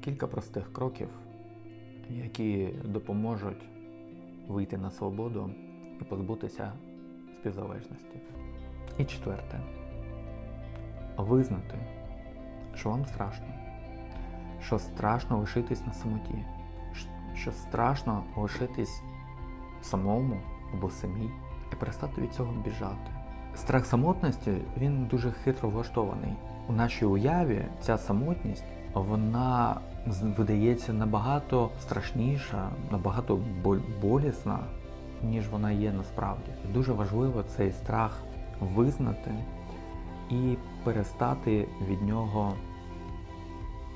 Кілька простих кроків, які допоможуть вийти на свободу і позбутися співзалежності. І четверте. Визнати, що вам страшно, що страшно лишитись на самоті, що страшно лишитись самому або самій і перестати від цього біжати. Страх самотності він дуже хитро влаштований. У нашій уяві ця самотність вона видається набагато страшніша, набагато болісна, ніж вона є насправді. Дуже важливо цей страх визнати і перестати від нього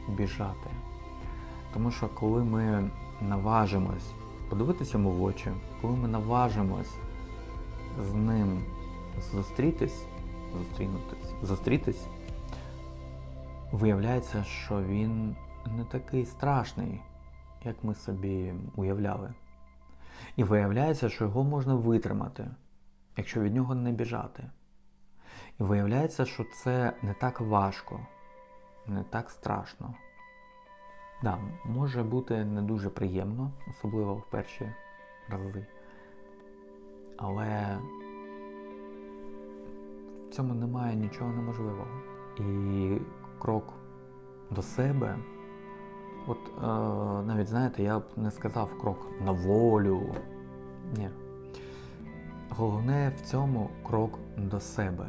біжати. Тому що коли ми наважимось подивитися йому в очі, коли ми наважимось з ним зустрітись, зустрінутись, зустрітись, виявляється, що він не такий страшний, як ми собі уявляли. І виявляється, що його можна витримати, якщо від нього не біжати. І виявляється, що це не так важко, не так страшно. Да, може бути не дуже приємно, особливо в перші рази. Але в цьому немає нічого неможливого. І крок до себе, от е, навіть знаєте, я б не сказав крок на волю. Ні. Головне в цьому крок до себе.